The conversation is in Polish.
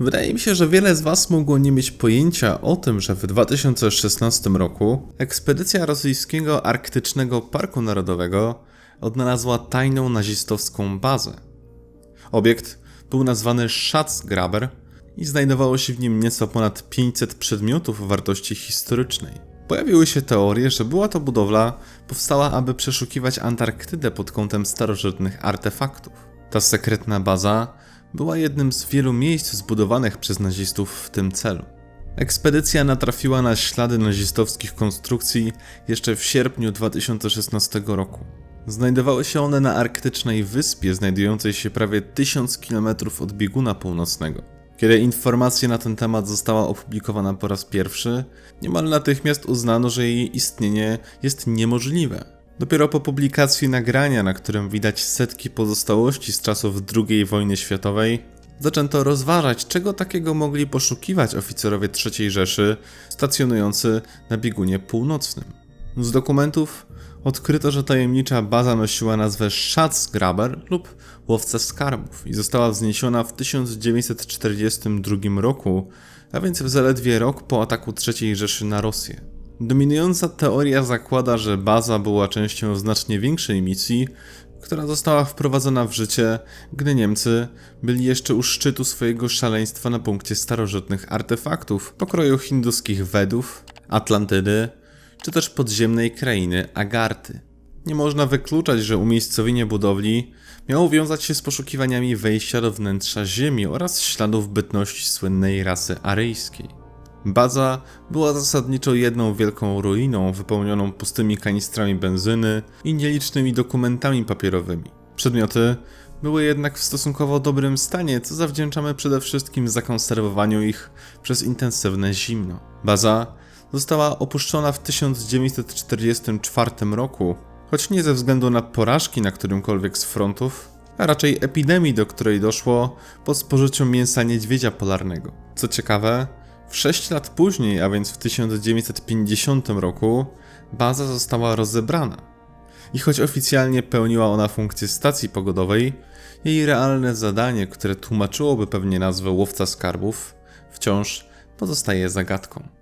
Wydaje mi się, że wiele z Was mogło nie mieć pojęcia o tym, że w 2016 roku ekspedycja rosyjskiego Arktycznego Parku Narodowego odnalazła tajną nazistowską bazę. Obiekt był nazwany Schatzgraber i znajdowało się w nim nieco ponad 500 przedmiotów wartości historycznej. Pojawiły się teorie, że była to budowla powstała, aby przeszukiwać Antarktydę pod kątem starożytnych artefaktów. Ta sekretna baza była jednym z wielu miejsc zbudowanych przez nazistów w tym celu. Ekspedycja natrafiła na ślady nazistowskich konstrukcji jeszcze w sierpniu 2016 roku. Znajdowały się one na arktycznej wyspie, znajdującej się prawie 1000 km od bieguna północnego. Kiedy informacja na ten temat została opublikowana po raz pierwszy, niemal natychmiast uznano, że jej istnienie jest niemożliwe. Dopiero po publikacji nagrania, na którym widać setki pozostałości z czasów II wojny światowej, zaczęto rozważać, czego takiego mogli poszukiwać oficerowie III Rzeszy stacjonujący na biegunie północnym. Z dokumentów odkryto, że tajemnicza baza nosiła nazwę Schatzgraber lub Łowca Skarbów i została wzniesiona w 1942 roku, a więc w zaledwie rok po ataku III Rzeszy na Rosję. Dominująca teoria zakłada, że baza była częścią znacznie większej misji, która została wprowadzona w życie, gdy Niemcy byli jeszcze u szczytu swojego szaleństwa na punkcie starożytnych artefaktów pokroju hinduskich Wedów, Atlantydy czy też podziemnej krainy Agarty. Nie można wykluczać, że umiejscowienie budowli miało wiązać się z poszukiwaniami wejścia do wnętrza Ziemi oraz śladów bytności słynnej rasy aryjskiej. Baza była zasadniczo jedną wielką ruiną wypełnioną pustymi kanistrami benzyny i nielicznymi dokumentami papierowymi. Przedmioty były jednak w stosunkowo dobrym stanie, co zawdzięczamy przede wszystkim zakonserwowaniu ich przez intensywne zimno. Baza została opuszczona w 1944 roku, choć nie ze względu na porażki na którymkolwiek z frontów, a raczej epidemii, do której doszło po spożyciu mięsa niedźwiedzia polarnego. Co ciekawe, w 6 lat później, a więc w 1950 roku, baza została rozebrana. I choć oficjalnie pełniła ona funkcję stacji pogodowej, jej realne zadanie, które tłumaczyłoby pewnie nazwę łowca skarbów, wciąż pozostaje zagadką.